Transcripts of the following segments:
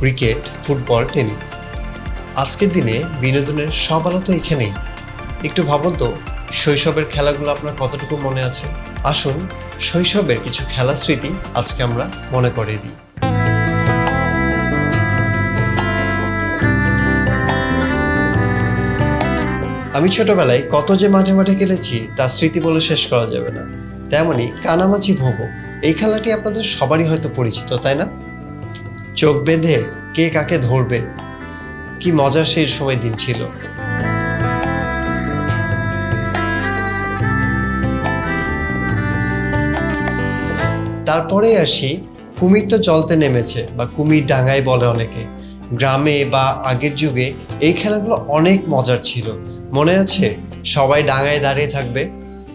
Cricket, football, tennis. আজকের দিনে বিনোদনের সব আলো তো এখানেই। একটু ভাবুন তো, শৈশবের খেলাগুলো আপনার কতটুকু মনে আছে? আসুন, শৈশবের কিছু খেলার স্মৃতি আজকে আমরা মনে করে দিই। আমি ছোটবেলায় কত যে মাঠে মাঠে খেলেছি, তার স্মৃতি বলে শেষ করা যাবে না। তেমনি কানামাছি ভোগ এই খেলাটি আপনাদের সবারই হয়তো পরিচিত, তাই না? চোখ বেঁধে কে কাকে ধরবে? কি মজার সেই সময় দিন ছিল। তারপরে আসি কুমির তো চলতে নেমেছে বা কুমির ডাঙায় বলে অনেকে। গ্রামে বা আগের যুগে এই খেলাগুলো অনেক মজার ছিল। মনে আছে? সবাই ডাঙায় দাঁড়িয়ে থাকবে।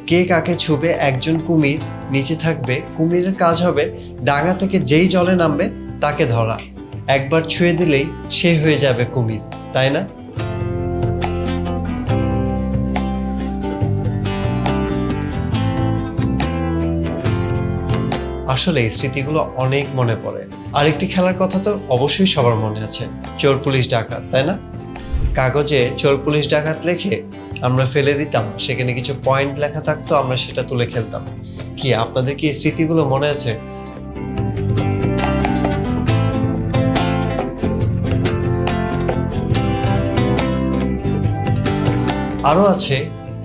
কে কাকে ছুবে? একজন কুমির নিচে থাকবে। কুমিরের কাজ হবে ডাঙা থেকে যেই জলে নামবে তাকে ধরা। একবার ছুঁয়ে দিলেই সে হয়ে যাবে কুমির, তাই না? আসলে এই স্মৃতিগুলো অনেক মনে পড়ে। আরেকটি খেলার কথা তো অবশ্যই সবার মনে আছে, চোর পুলিশ ডাকাত, তাই না? কাগজে চোর পুলিশ ডাকাত লেখে আমরা ফেলে দিতাম, সেখানে কিছু পয়েন্ট লেখা থাকতো, আমরা সেটা তুলে খেলতাম। কি আপনাদের কি এই স্মৃতিগুলো মনে আছে? আরও আছে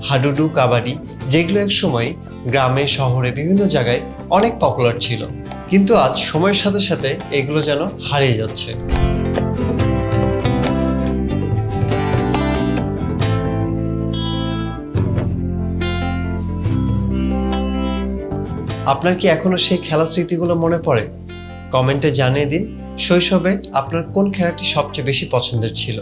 হাডুডু, কাবাডি, যেগুলো এক সময় গ্রামে, শহরে, বিভিন্ন জায়গায় অনেক পপুলার ছিল। কিন্তু আজ সময়ের সাথে সাথে এগুলো যেন হারিয়ে যাচ্ছে। আপনার কি এখনও সেই খেলা স্মৃতিগুলো মনে পড়ে? কমেন্টে জানিয়ে দিন শৈশবে আপনার কোন খেলাটি সবচেয়ে বেশি পছন্দের ছিল।